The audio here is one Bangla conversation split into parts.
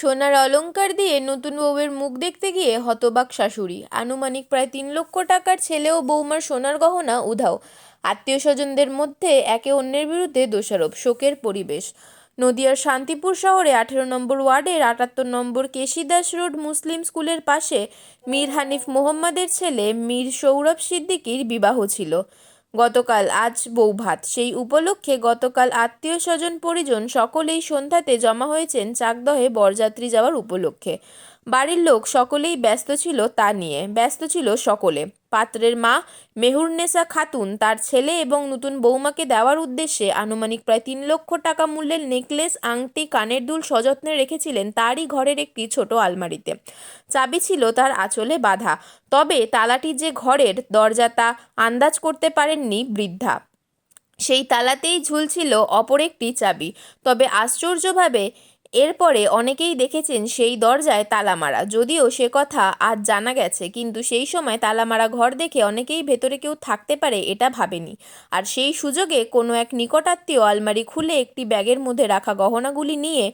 সোনার অলঙ্কার দিয়ে নতুন বউয়ের মুখ দেখতে গিয়ে হতবাক শাশুড়ি। আনুমানিক প্রায় তিন লক্ষ টাকার ছেলে ও বৌমার সোনার গহনা উধাও। আত্মীয় স্বজনদের মধ্যে একে অন্যের বিরুদ্ধে দোষারোপ, শোকের পরিবেশ। নদিয়ার শান্তিপুর শহরে আঠেরো নম্বর ওয়ার্ডের আটাত্তর নম্বর কেশিদাস রোড মুসলিম স্কুলের পাশে মীর হানিফ মোহাম্মদের ছেলে মীর সৌরভ সিদ্দিকীর বিবাহ ছিল। গতকাল আজ বৌভাত। সেই উপলক্ষে গতকাল আত্মীয় স্বজন, পরিজন সকলেই সন্ধ্যাতে জমা হয়েছেন চাকদহে বরযাত্রী যাওয়ার উপলক্ষে। বাড়ির লোক সকলেই ব্যস্ত ছিল তা নিয়ে। ব্যস্ত ছিল সকলে। পাত্রের মা মেহুরনেসা খাতুন তার ছেলে এবং নতুন বৌমাকে দেওয়ার উদ্দেশ্যে আনুমানিক প্রায় তিন লক্ষ টাকা মূল্যের নেকলেস, আংটি, কানের দুল সযত্নে রেখেছিলেন তারই ঘরের একটি ছোট আলমারিতে। চাবি ছিল তার আঁচলে বাঁধা। তবে তালাটি যে ঘরের দরজা তা আন্দাজ করতে পারেননি বৃদ্ধা। সেই তালাতেই ঝুলছিল অপর একটি চাবি। তবে আশ্চর্যভাবে এরপরে অনেকেই দেখেছেন সেই দরজায় তালা মারা। যদিও সে কথা আজ জানা গেছে, কিন্তু সেই সময় তালা মারা ঘর দেখে অনেকেই ভেতরে কেউ থাকতে পারে এটা ভাবেনি। আর সেই সুযোগে কোনো এক নিকটাত্মীয় আলমারি খুলে একটি ব্যাগের মধ্যে রাখা গহনাগুলি নিয়ে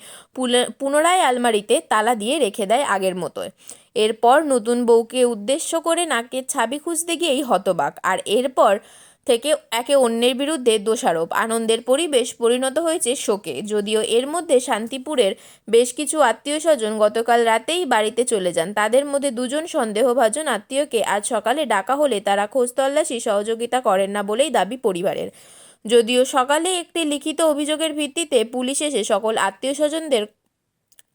পুনরায় আলমারিতে তালা দিয়ে রেখে দেয় আগের মতোই। এরপর নতুন বউকে উদ্দেশ্য করে নাকের ছাবি খুঁজতে গিয়েই হতবাক। আর এরপর থেকে একে অন্যের বিরুদ্ধে দোষারোপ। আনন্দের পরিবেশ পরিণত হয়েছে শোকে। যদিও এর মধ্যে শান্তিপুরের বেশ কিছু আত্মীয় স্বজন গতকাল রাতেই বাড়িতে চলে যান। তাদের মধ্যে দুজন সন্দেহভাজন আত্মীয়কে আজ সকালে ডাকা হলে তারা খোঁজ তল্লাশি সহযোগিতা করেন না বলেই দাবি পরিবারের। যদিও সকালে একটি লিখিত অভিযোগের ভিত্তিতে পুলিশ এসে সকল আত্মীয় স্বজনদের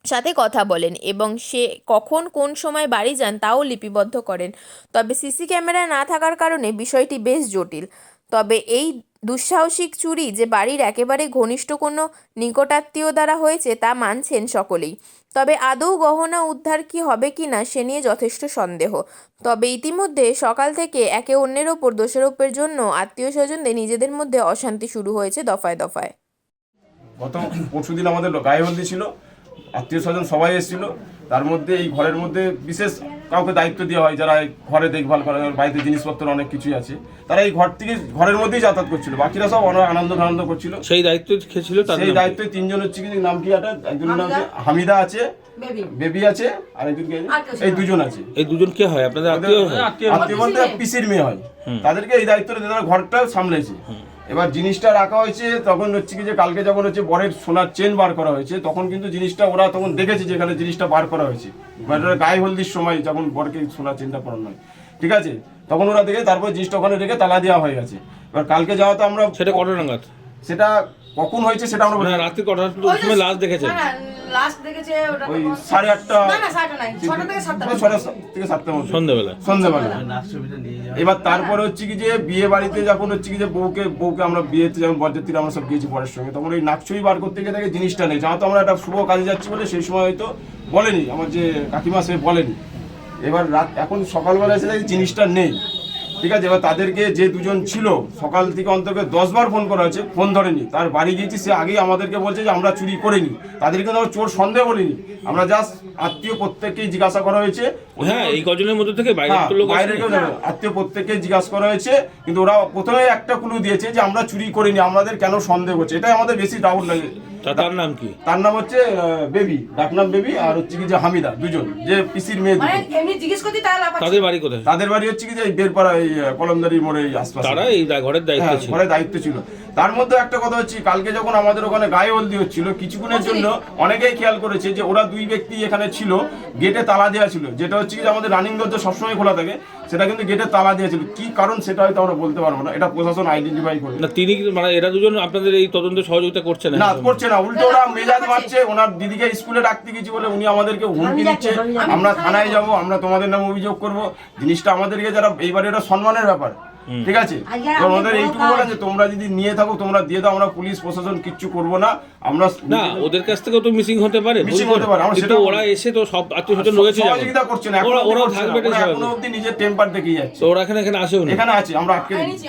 সাথে কথা বলেন এবং সে কখন কোন সময় বাড়ি যান তাও লিপিবদ্ধ করেন। তবে সিসি ক্যামেরা না থাকার কারণে বিষয়টি বেশ জটিল। তবে এই দুঃসাহসিক চুরি যে বাড়ির একেবারে ঘনিষ্ঠ কোনো নিকটাত্মীয় দ্বারা হয়েছে তা মানছেন সকলেই। তবে আদৌ গহনা উদ্ধার কি হবে কি না সে নিয়ে যথেষ্ট সন্দেহ। তবে ইতিমধ্যে সকাল থেকে একে অন্যের ওপর দোষারোপের জন্য আত্মীয় স্বজনদের নিজেদের মধ্যে অশান্তি শুরু হয়েছে দফায় দফায়। গত পরশু দিন আমাদের গায়ে হলদি ছিল। আত্মীয় স্বজন সবাই এসেছিল। তার মধ্যে এই ঘরের মধ্যে বিশেষ কাউকে দায়িত্ব দেওয়া হয় যারা ঘরে দেখভাল করে বাড়িতে জিনিসপত্র অনেক কিছুই আছে তারা এই ঘর থেকে ঘরের মধ্যেই যাতায়াত করছিল। বাকিরা সব অনেক আনন্দ আনন্দ করছিল। সেই দায়িত্ব খেয়েছিল ছিল তার সেই দায়িত্বে তিনজন হচ্ছে কি নাম কি একটা একজনের নাম হচ্ছে হামিদা। আছে বেবি। বেবি আছে আর একজন এই দুজন আছে। এই দুজন কে হয়? আপনাদের আত্মীয় আত্মীয় বলতে পিসির মেয়ে হয়। তাদেরকে এই দায়িত্বটা দিয়ে তারা ঘরটা সামলেছে। এবার জিনিসটা রাখা হয়েছে, তখন হচ্ছে কি যে কালকে যখন হচ্ছে বরের সোনার চেন বার করা হয়েছে, তখন কিন্তু জিনিসটা ওরা তখন দেখেছে যে এখানে জিনিসটা বার করা হয়েছে। গায়ে হলদির সময় যখন বরকে সোনার চেনটা পরানো হয়। ঠিক আছে? তখন ওরা দেখে, তারপর জিনিসটা ওখানে রেখে তালা দেওয়া হয়ে গেছে। এবার কালকে যাওয়া তো আমরা সেটা কত নাগাদ? সেটা কখন হয়েছে সেটা আমরা না রাত্রি কটার সময় লাস্ট দেখেছেন না লাস্ট দেখেছে ওটা ওই সাড়ে আটটা না না সাড়ে নাই ছটা থেকে সাতটা। ছটা থেকে সাতটার মধ্যে। সন্ধ্যাবেলা। সন্ধ্যাবেলা। এবার তারপরে হচ্ছে কি যে বিয়ে বাড়িতে যখন হচ্ছে কি যে বউকে বউকে আমরা বিয়েতে যখন বরযাত্রীরা আমরা সব গিয়েছি বরের সঙ্গে তখন ওই নাকছই বার করতে গিয়ে দেখে জিনিসটা নেই। যেহেতু আমরা একটা শুভ কাজে যাচ্ছি বলে সেই সময় হয়তো বলেনি আমার যে কাকিমা সে বলেনি। এবার রাত এখন সকালবেলা এসে দেখি জিনিসটা নেই। ঠিক আছে এবার তাদেরকে যে দুজন ছিল সকাল থেকে অন্তত দশ বার ফোন করা হয়েছে ফোন ধরেনি। তার বাড়ি গিয়েছি সে আগেই আমাদেরকে বলছে যে আমরা চুরি করিনি। তাদেরকে কিন্তু আমরা চোর সন্দেহ বলিনি আমরা জাস্ট আত্মীয় প্রত্যেককেই জিজ্ঞাসা করা হয়েছে। হ্যাঁ এই কজনের মধ্যে থেকে বাইরে হ্যাঁ, কেউ যাবে। আত্মীয় প্রত্যেককে জিজ্ঞাসা করা হয়েছে কিন্তু ওরা প্রথমে একটা ক্লু দিয়েছে যে আমরা চুরি করিনি আমাদের কেন সন্দেহ হচ্ছে? এটাই আমাদের বেশি ডাউট লাগে। তার নাম কি? তার নাম হচ্ছে বেবি। ডাকনাম বেবি আর হচ্ছে কি যে হামিদা দুজন যে পিসির মেয়ে মানে এমনি জিজ্ঞেস করতে লাফাচ্ছে। তাদের বাড়ি কোথায়? তাদের বাড়ি হচ্ছে কি যে বেরপাড়া এই কলমদারি মোড়ে এই আশপাশে। তারা এই ঘরের দায়িত্ব হ্যাঁ, ছিল। ঘরে দায়িত্ব ছিল। তার মধ্যে একটা কথা হচ্ছে কালকে যখন আমাদের ওখানে গায়ে হলদি হচ্ছিল কিছুক্ষণের জন্য অনেকেই খেয়াল করেছে যে ওরা দুই ব্যক্তি এখানে ছিল গেটে তালা দেওয়া ছিল। যেটা হচ্ছে কি আমাদের রানিং দরজা সবসময় খোলা থাকে সেটা কিন্তু গেটে তালা দেওয়া ছিল। কি কারণ সেটা হয়তো আমরা বলতে পারব না এটা প্রশাসন আইডেন্টিফাই করবে। না তিনি মানে এরা দুজন আপনাদের এই তদন্তে সহযোগিতা করছে না? না করছে না উল্টো ওরা মেজাজ মারছে ওনার দিদিকে স্কুলে ডাকতে গেছি বলে উনি আমাদেরকে হুমকি দিচ্ছে। আমরা থানায় যাব আমরা তোমাদের নামে অভিযোগ করব। জিনিসটা আমাদেরকে যারা এইবারে এটা সম্মানের ব্যাপার। ঠিক আছে? আমাদের এইটুকু বলেন যে তোমরা যদি নিয়ে থাকো তোমরা দিয়ে দাও আমরা পুলিশ প্রশাসন কিচ্ছু করব না। আমরা না ওদের কাছ থেকেও তো মিসিং হতে পারে মিসিং হতে পারে, আমরা সেটাও ওরা এসে তো সব আত্মীয় স্বজন রয়েছে যেমন। সহযোগিতা করছে না ওরা এখনও ওরাও না। থাকবে ওরা এটা এখনও অবধি নিজের টেম্পার দেখেই যাচ্ছে। ওরা এখানে এখানে আসেও না। এখানে আছে আমরা আটকে দিচ্ছি।